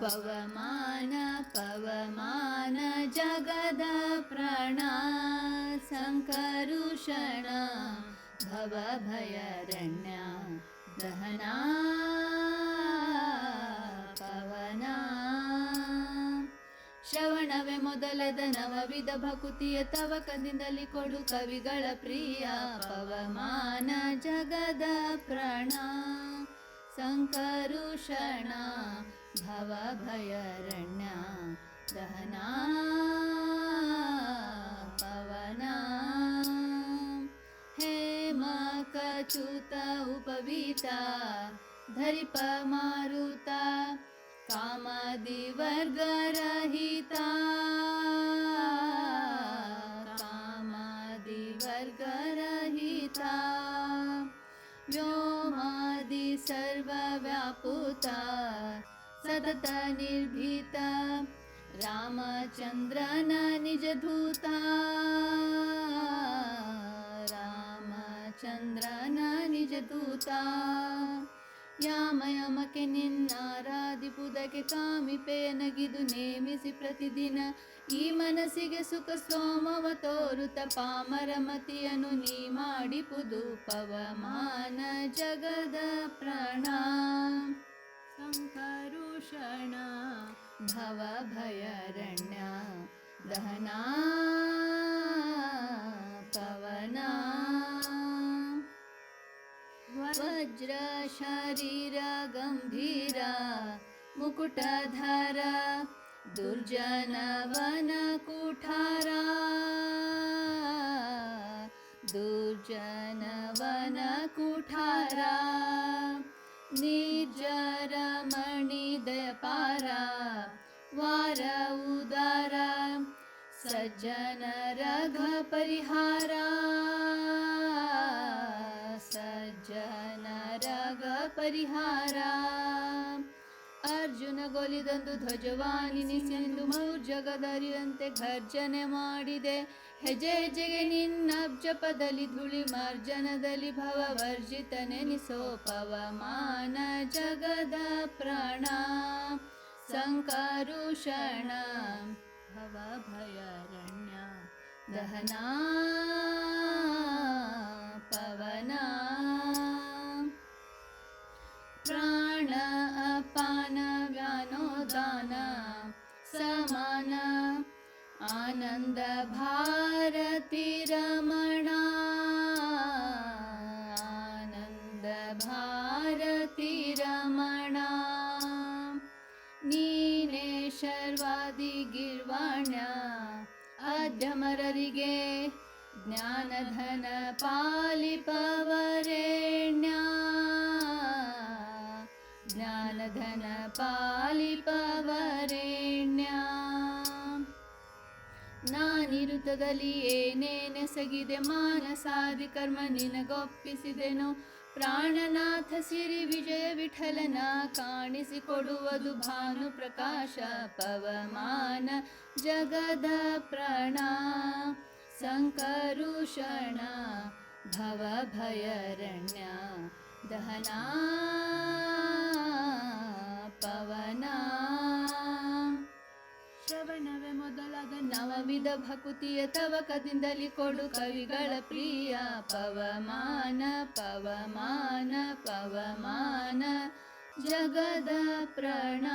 ಪವಮಾನ ಪವಮಾನ ಜಗದ ಪ್ರಾಣ, ಸಂಕರುಷಣ ಭವ ಭಯರಣ್ಯ ದಹನ, ಪವನ. ಶ್ರವಣವೇ ಮೊದಲದ ನವವಿಧ ಭಕುತಿಯ ತವಕದಿಂದಲಿ ಕೊಡು ಕವಿಗಳ ಪ್ರಿಯ, ಪವಮಾನ ಜಗದ ಪ್ರಣ, ಸಂಕರುಷಣ भवभयरण्या दहना पवना। हेमा उपवीता धरिपमारुता कामादिवर्गरहिता। कामादिवर्गरहिता। व्योमादि सर्वव्यापुता ಸತತ ನಿರ್ಭೀತ ರಾಮಚಂದ್ರನ ನಿಜಧೂತ ರಾಮಚಂದ್ರನ ನಿಜಧೂತ ಯಾಮ ಯಮಕ್ಕೆ ನಿನ್ನಾರಾಧಿಪುದಕ್ಕೆ ಕಾಮಿಪೆ ನಗಿದು ನೇಮಿಸಿ ಪ್ರತಿದಿನ ಈ ಮನಸ್ಸಿಗೆ ಸುಖ ಸೋಮವ ತೋರುತ ಪಾಮರ ಮತಿಯನ್ನು ನೀ ಮಾಡಿಪುದು ಪವಮಾನ ಜಗದ ಪ್ರಾಣ. करुषण भवभयरण्या दहना पवना। वज्रशरीरगम्भीरा मुकुटधर दुर्जनवनकुठारा। दुर्जनवनकुठारा। निजरमणिदपार वार उदार सज्जन रघपरिहारा सज्जन रघपरिहारा ಅರ್ಜುನ ಗೊಲಿದಂದು ಧ್ವಜವಾನಿನಿಸೆಂದು ಮೌರ್ಜಗದರಿಯಂತೆ ಘರ್ಜನೆ ಮಾಡಿದೆ. ಹೆಜ್ಜೆ ಹೆಜ್ಜೆಗೆ ನಿನ್ನ ಜಪದಲ್ಲಿ ಧೂಳಿ ಮಾರ್ಜನದಲ್ಲಿ ಭವ ವರ್ಜಿತ ಪವಮಾನ ಜಗದ ಪ್ರಾಣ. ಸಂಕರುಷಣ ಭವ ಭಯರಣ್ಯ ದಹನ आनन्द भारति रमणा आनन्द भारति रमण नीने शर्वादि गीर्वाण्यामर ज्ञानधन पालिपवरेण्या। ज्ञानधनपा ನಾನಿರುತ್ತದಲ್ಲಿ ಏನೇನೆಸಗಿದೆ ಮಾನಸಾದಿ ಕರ್ಮ ನಿನಗೊಪ್ಪಿಸಿದೆನು? ಪ್ರಾಣನಾಥ ಸಿರಿ ವಿಜಯ ವಿಠಲನ ಕಾಣಿಸಿಕೊಡುವುದು ಭಾನು ಪ್ರಕಾಶ ಪವಮಾನ ಜಗದ ಪ್ರಾಣ. ಸಂಕರುಷಣ ಭವ ದಹನಾ ದಹನ ಶ್ರವಣವೇ ಮೊದಲಾದ ನವವಿಧ ಭಕುತಿಯ ತವಕದಿಂದಲಿ ಕೊಡು ಕವಿಗಳ ಪ್ರಿಯ. ಪವಮಾನ ಪವಮಾನ ಪವಮಾನ ಜಗದ ಪ್ರಾಣ.